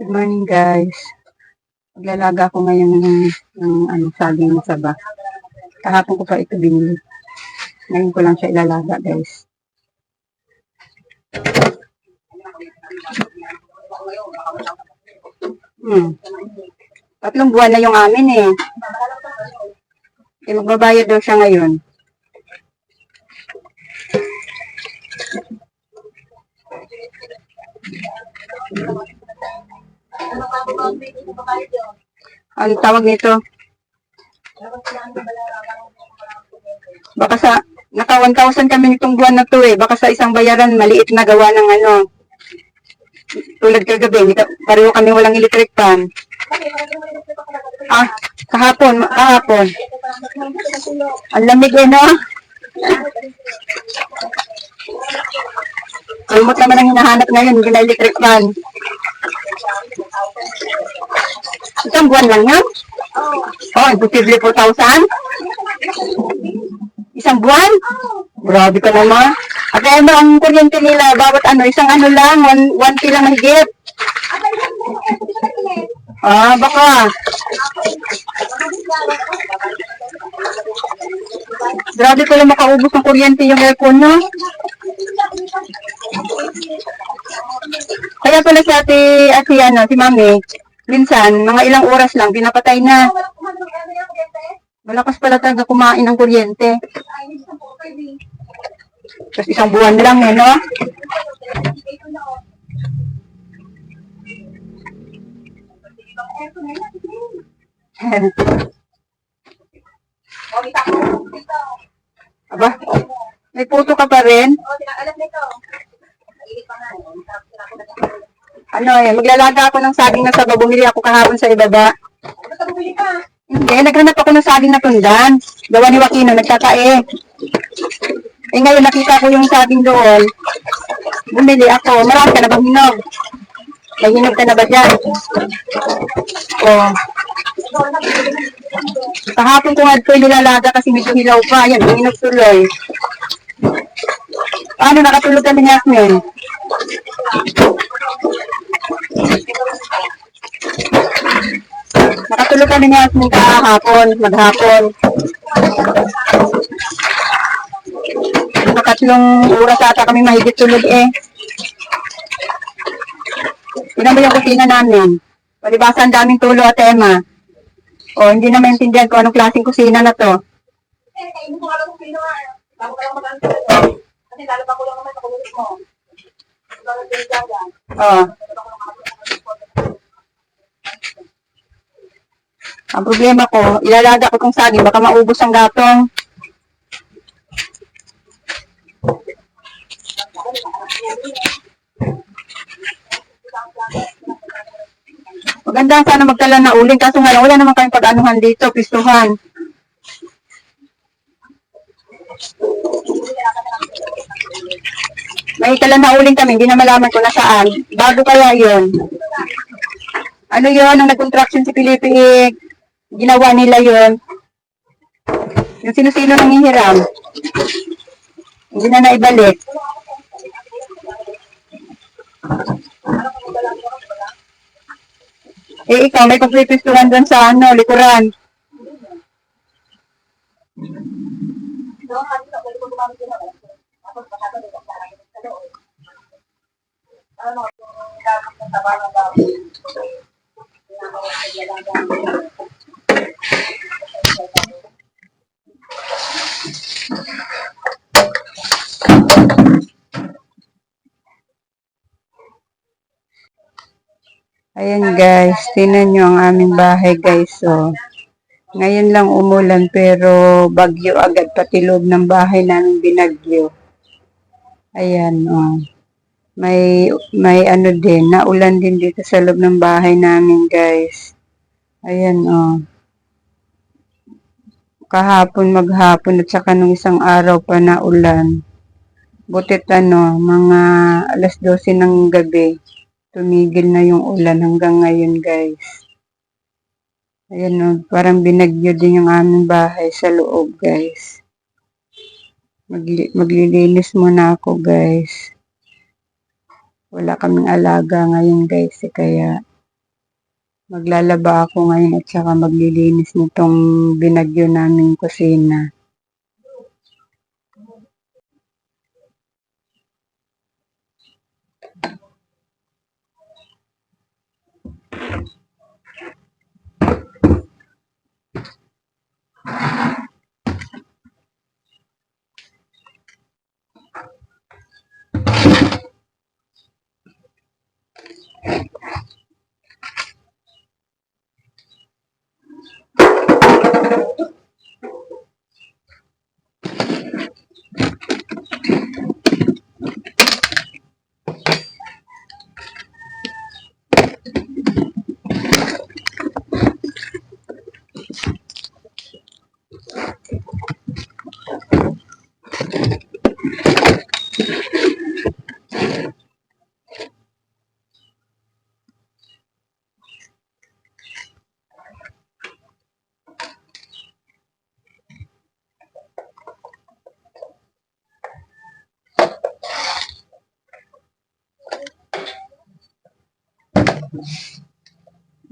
Good morning guys. Maglalaga ako ngayon ng, ng ano, saging na saba. Kahapon ko pa ito binili. Ngayon ko lang siya ilalaga guys. Hmm. Tatlong buwan na yung amin eh. Eh, magbabayad daw siya ngayon. Ano tawag nito? Baka sa, naka 1,000 kami nitong buwan na to eh. Baka sa isang bayaran, maliit na gawa ng ano. Tulad kagabi, pareho kami walang electric fan. Ah, kahapon, kahapon. Ang lamig eh, no? Remote naman ang hinahanap ngayon, hindi na electric fan. Isang buwan lang yan? Oh, imposible 4,000? Isang buwan? Grabe ka naman. At ayun ang kuryente nila, bawat ano, isang ano lang, one, one K lang mahigit. Ah, baka. Grabe ko lang makaubos ng kuryente yung aircon, no? Kaya pala si ate, ate ano, si mami, minsan, mga ilang oras lang, pinapatay na. Malakas pala talaga kumain ng kuryente. Tapos isang buwan lang eh, no? Aba, may puto ka pa rin? Ano eh, maglalaga ako ng saging na saba. Bumili ako kahapon sa ibaba. Hindi, naghanap ako ng saging na tundan. Gawa ni Wakino, nagtatae. Eh ngayon nakita ko yung saging doon. Bumili ako. Marami ka na bang hinog? May hinog ka na ba dyan? Oh. Kahapon ko nga ito nilalaga kasi medyo hilaw pa. Yan, hinog tuloy. Paano nakatulog kami ni Yasmin? Nakatulog kami ni Yasmin kahapon, maghapon. Nakatlong oras ata kami mahigit tulog eh. Tignan mo yung kusina namin. Palibasa ang daming tulo at Emma. O, hindi na maintindihan kung anong klaseng kusina na to. Oh. Ang problema ko, ilalaga ko tong saging, baka maubos ang gatong. Maganda sana magtala na uling, kaso nga wala naman kayong pag-anuhan dito, pistuhan. May tala na uling kami, hindi na malaman kung nasaan. Bago kaya yon Ano yon nung nag-contraction si Pilipi, eh, ginawa nila yon Yung sino-sino nang hihiram. Hindi na naibalik. Eh, ikaw, may pagpipistuhan doon sa ano, likuran. Ayan guys, tinan nyo ang aming bahay guys. So, ngayon lang umulan pero bagyo agad pati loob ng bahay namin binagyo. Ayan, oh. May, may ano din, naulan din dito sa loob ng bahay namin guys. Ayan, oh. Kahapon, maghapon at saka nung isang araw pa na ulan. Butit ano, mga alas 12 ng gabi tumigil na yung ulan hanggang ngayon guys. Ayan o, parang binagyo din yung aming bahay sa loob guys. Magli maglilinis muna ako guys. Wala kaming alaga ngayon guys, eh, kaya maglalaba ako ngayon at saka maglilinis nitong binagyo naming kusina.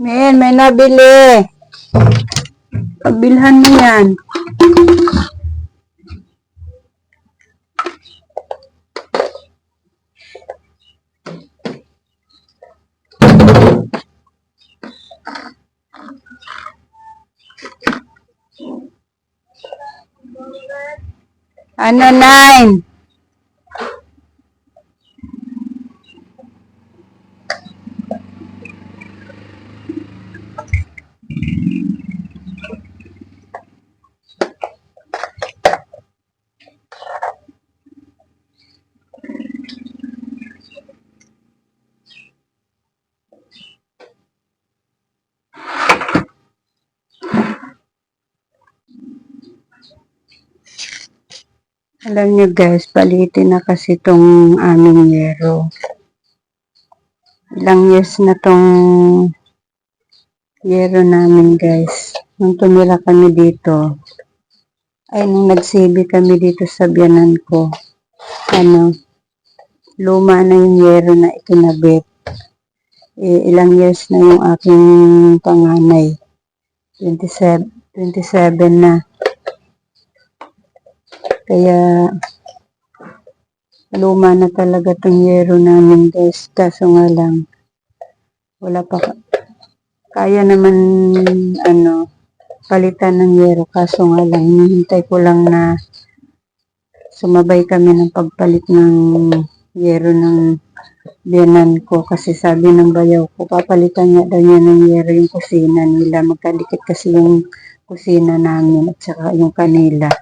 Men, may nabili. Pabilhan mo yan. Ano, nine? Alam nyo guys, palitin na kasi tong aming yero. Ilang years na tong yero namin guys. Nung tumira kami dito, ay nung nagsibi kami dito sa biyanan ko, ano, luma na yung yero na ikinabit. Eh, ilang years na yung aking panganay. 27, 27 na. Kaya, luma na talaga tong yero namin guys. Kaso nga lang, wala pa, ka- kaya naman, ano, palitan ng yero. Kaso nga lang, hinihintay ko lang na sumabay kami ng pagpalit ng yero ng biyanan ko. Kasi sabi ng bayaw ko, papalitan nga daw niya ng yero yung kusina nila. Magkadikit kasi yung kusina namin at saka yung kanila.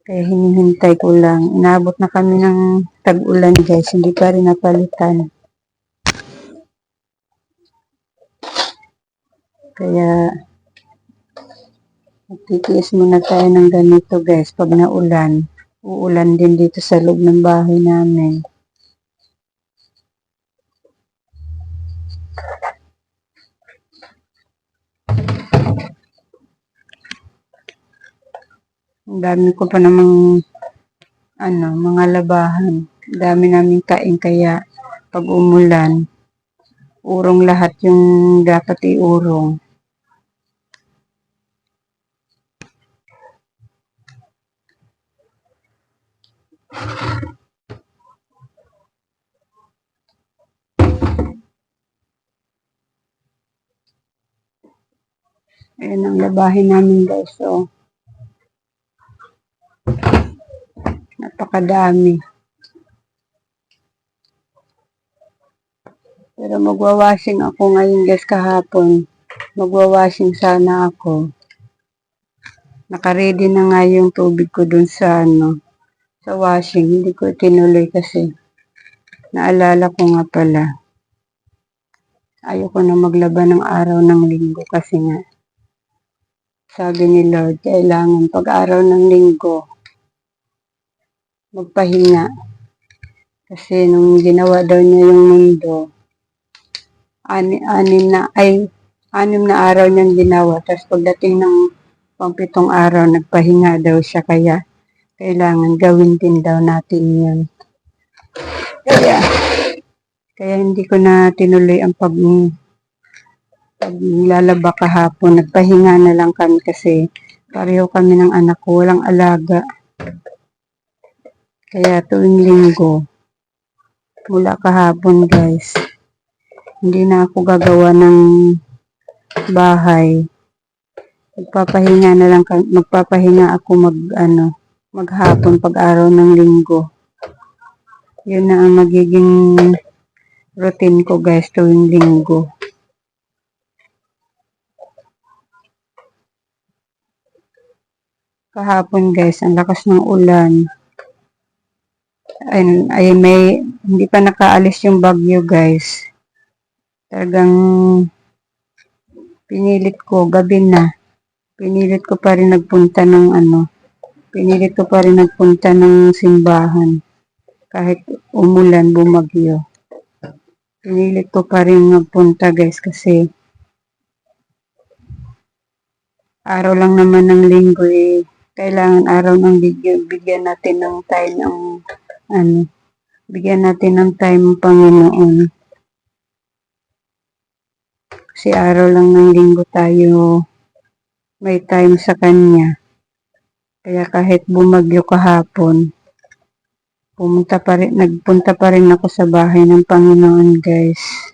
Kaya hinihintay ko lang. Inabot na kami ng tag-ulan guys. Hindi pa rin napalitan. Kaya magtitiis muna tayo ng ganito guys. Pag naulan, uulan din dito sa loob ng bahay namin. Ang dami ko pa namang ano, mga labahan. Dami namin kain kaya pag umulan, urong lahat yung dapat iurong. Ayan ang labahin namin guys. So, napakadami. Pero magwawashing ako ngayon guys kahapon. Magwawashing sana ako. Nakaready na nga yung tubig ko dun sa ano, sa washing. Hindi ko tinuloy kasi naalala ko nga pala. Ayoko na maglaba ng araw ng linggo kasi nga sabi ni Lord, kailangan pag araw ng linggo, magpahinga. Kasi nung ginawa daw niya yung mundo, ani, anim na, ay, anim na araw niyang ginawa. Tapos pagdating ng pangpitong araw, nagpahinga daw siya. Kaya, kailangan gawin din daw natin yun. Kaya, kaya hindi ko na tinuloy ang pag Pag lalaba kahapon, nagpahinga na lang kami kasi pareho kami ng anak ko, walang alaga. Kaya tuwing linggo, mula kahapon guys, hindi na ako gagawa ng bahay. Magpapahinga na lang, magpapahinga ako mag, ano, maghapon pag araw ng linggo. Yun na ang magiging routine ko guys tuwing linggo. Kahapon guys, ang lakas ng ulan. Ay, ay may, hindi pa nakaalis yung bagyo guys. Talagang pinilit ko, gabi na. Pinilit ko pa rin nagpunta ng ano, pinilit ko pa rin nagpunta ng simbahan. Kahit umulan, bumagyo. Pinilit ko pa rin magpunta guys kasi araw lang naman ng linggo eh. Kailangan araw ng bigyan, bigyan natin ng time ng ano, bigyan natin ng time ang Panginoon. Kasi araw lang ng linggo tayo may time sa Kanya. Kaya kahit bumagyo kahapon, pumunta pa rin, nagpunta pa rin ako sa bahay ng Panginoon guys.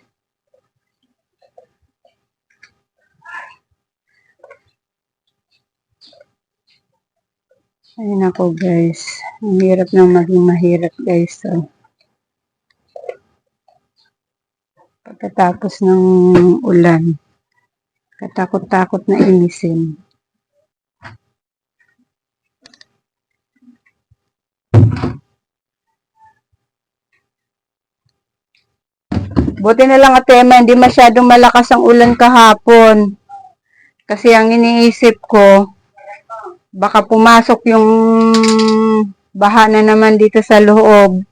Ayun ako guys. Ang hirap na maging mahirap guys. So, pagkatapos ng ulan, katakot-takot na inisin. Buti na lang at Emma, hindi masyadong malakas ang ulan kahapon. Kasi ang iniisip ko, baka pumasok yung baha na naman dito sa loob.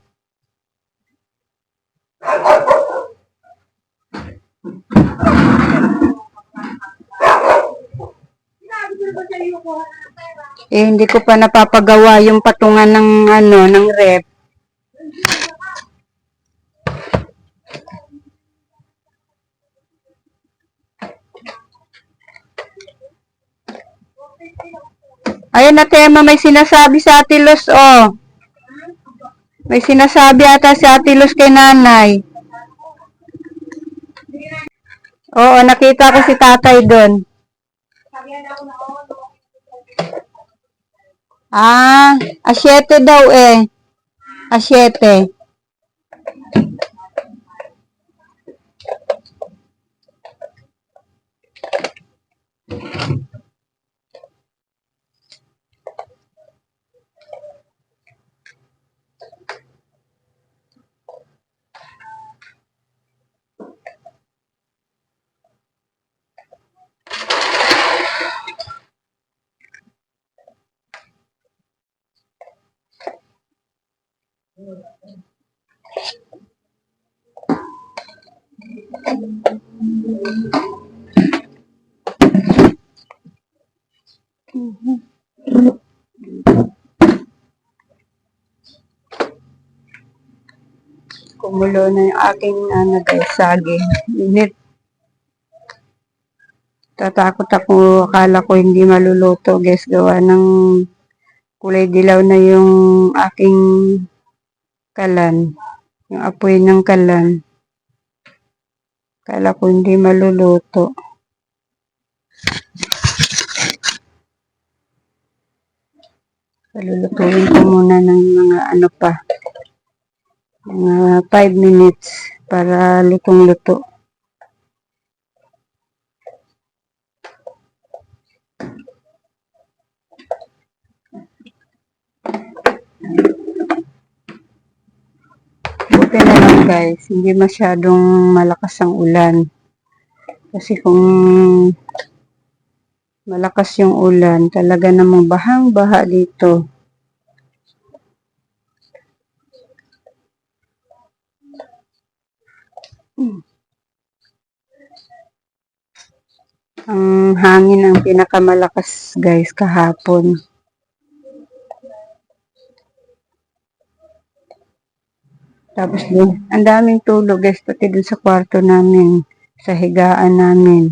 Eh, hindi ko pa napapagawa yung patungan ng ano, ng rep. Ayun na tema, may sinasabi sa Ate Luz, oh. May sinasabi ata si Ate kay nanay. Oo, nakita ko si tatay doon. Ah, asyete daw eh. Asyete. Kumulo na yung aking ano guys, saging. Init. Tatakot ako, akala ko hindi maluluto guys, gawa ng kulay dilaw na yung aking kalan. Yung apoy ng kalan. Akala ko hindi maluluto. Palulutuin ko muna ng mga ano pa. Mga 5 minutes para lutong-luto. Buti na lang guys, hindi masyadong malakas ang ulan. Kasi kung malakas yung ulan, talaga namang bahang-baha dito. Ang hangin ang pinakamalakas guys kahapon. Tapos doon, ang daming tulog guys, pati dun sa kwarto namin, sa higaan namin.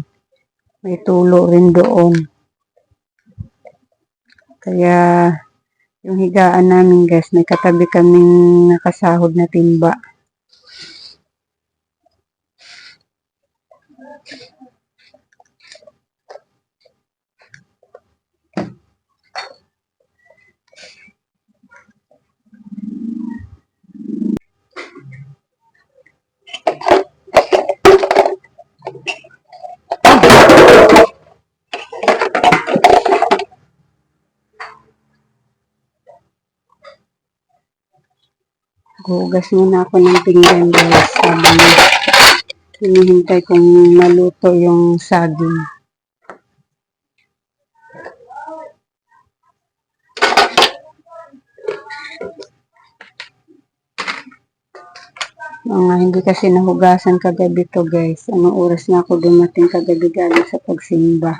May tulo rin doon. Kaya, yung higaan namin guys, may katabi kaming nakasahod na timba. Gugas muna ako ng pinggan guys. Habang hinihintay kong maluto yung saging. Mga hindi kasi nahugasan kagabi to guys. Anong oras na ako dumating kagabi galing sa pagsimba.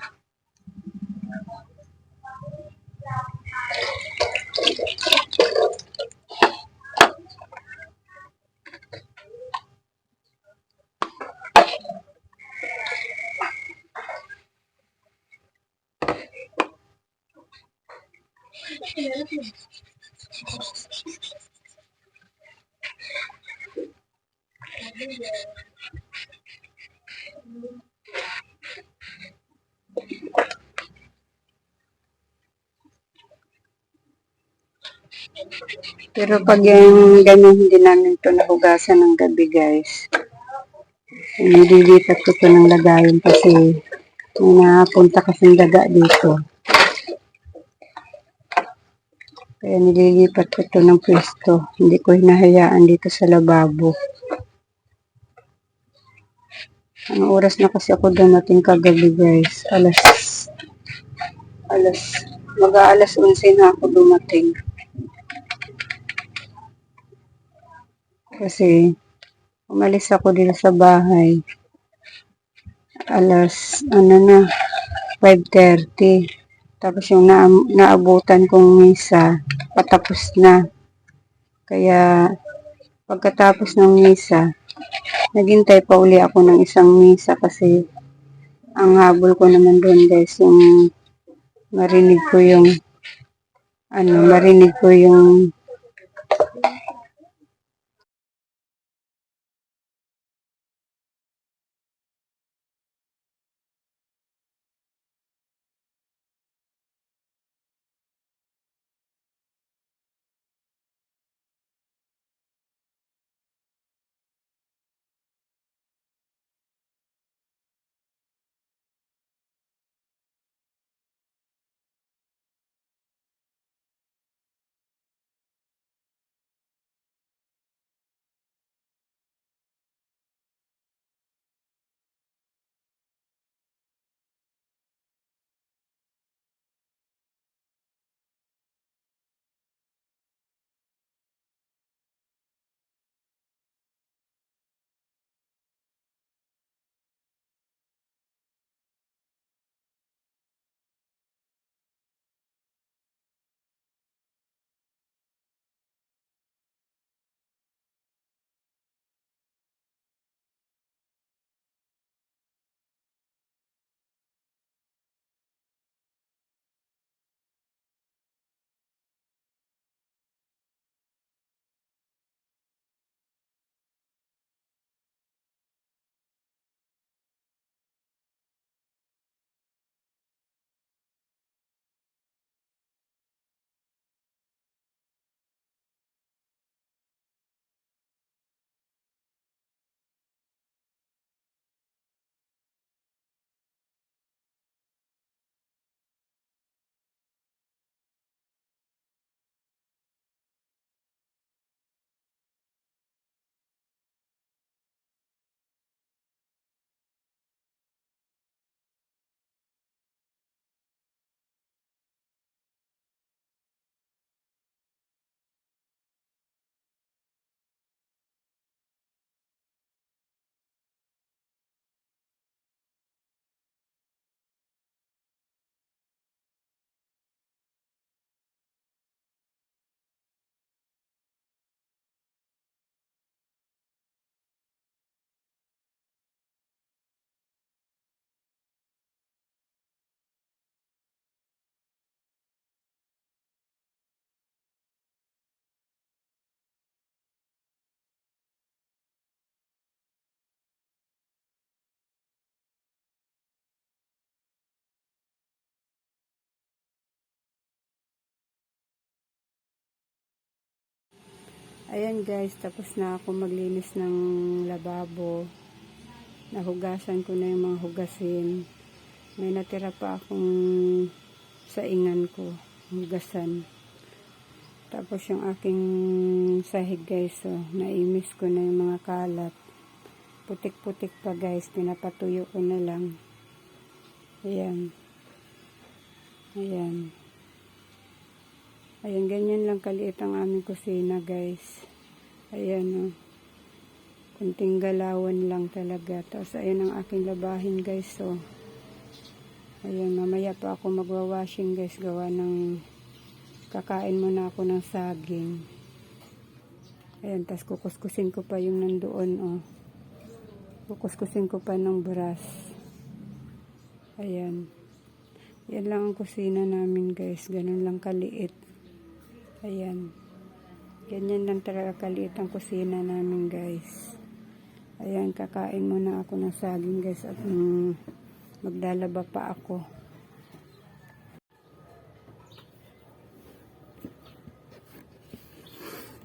Pero pag yung ganyan hindi namin to nahugasan ng gabi guys. Nililipat ko to ng lagayan kasi may napunta kasing daga dito. Kaya nililipat ko to ng pwesto. Hindi ko hinahayaan dito sa lababo. Ang oras na kasi ako dumating kagabi guys. Alas alas mag-aalas 11 na ako dumating. Kasi umalis ako dito sa bahay. Alas ano na 5:30. Tapos yung na, naabutan kong misa, patapos na. Kaya, pagkatapos ng misa, naghintay pa uli ako ng isang misa kasi ang habol ko naman doon guys, yung marinig ko yung ano, marinig ko yung Ayan guys, tapos na ako maglinis ng lababo. Nahugasan ko na yung mga hugasin. May natira pa akong saingan ko, hugasan. Tapos yung aking sahig guys, oh, naimis ko na yung mga kalat. Putik-putik pa guys, pinapatuyo ko na lang. Ayan. Ayan. Ayan, ganyan lang kaliit ang aming kusina, guys. Ayan, oh. Kunting galawan lang talaga. Tapos, ayan ang aking labahin, guys, oh. Ayan, mamaya pa ako magwa-washing, guys. Gawa ng... Kakain muna ako ng saging. Ayan, tapos kukuskusin ko pa yung nandoon, oh. Kukuskusin ko pa ng brush. Ayan. Yan lang ang kusina namin, guys. Ganun lang kaliit. Ayan. Ganyan lang talaga kaliit ang kusina namin guys. Ayan, kakain muna ako ng saging guys at mm, maglalaba pa ako.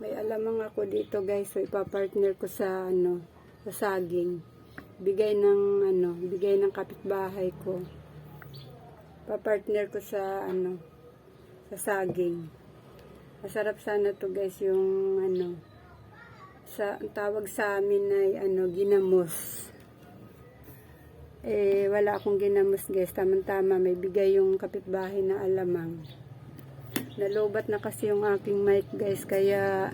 May alamang ako dito guys, so ipapartner ko sa ano, sa saging. Bigay ng ano, bigay ng kapitbahay ko. Papartner ko sa ano, sa saging. Masarap sana to guys yung ano sa ang tawag sa amin ay ano ginamos. Eh wala akong ginamos guys, tamang-tama may bigay yung kapitbahay na alamang. Nalobat na kasi yung aking mic guys kaya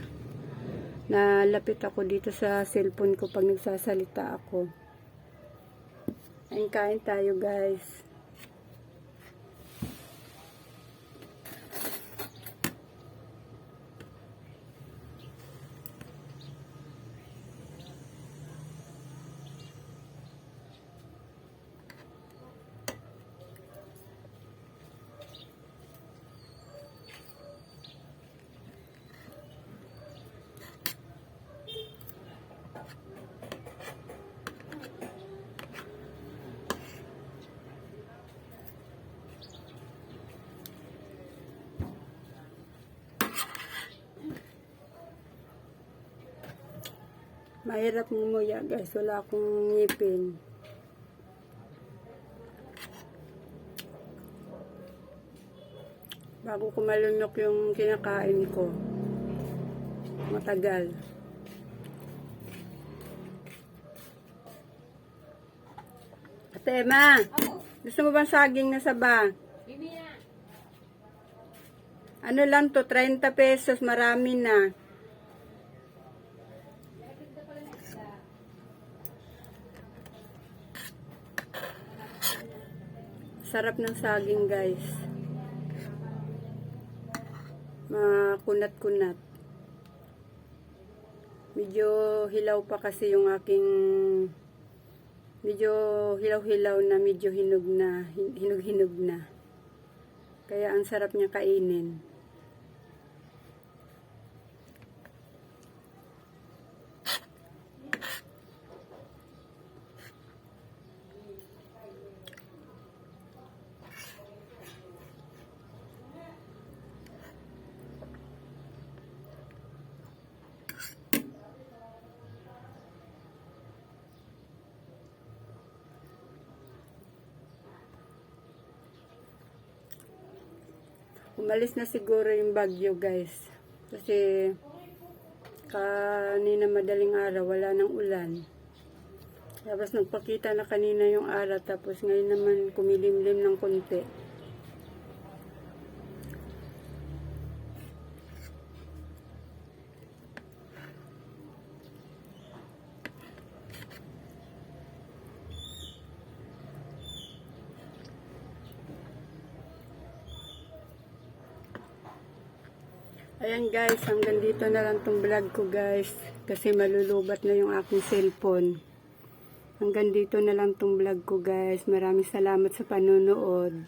nalapit ako dito sa cellphone ko pag nagsasalita ako. Ayun kain tayo guys. Mahirap ngumuya guys, wala akong ngipin. Bago ko malunok yung kinakain ko. Matagal. Ate Emma, gusto mo bang saging na saba? Ano lang to, 30 pesos, marami na. Sarap ng saging, guys. Makunat-kunat. Medyo hilaw pa kasi yung aking medyo hilaw-hilaw na medyo hinog na hin- hinog-hinog na. Kaya ang sarap niya kainin. Umalis na siguro yung bagyo guys. Kasi kanina madaling araw wala nang ulan. Tapos nagpakita na kanina yung araw tapos ngayon naman kumilimlim ng konti. Ayan guys, hanggang dito na lang tong vlog ko guys. Kasi malulubat na yung aking cellphone. Hanggang dito na lang tong vlog ko guys. Maraming salamat sa panonood.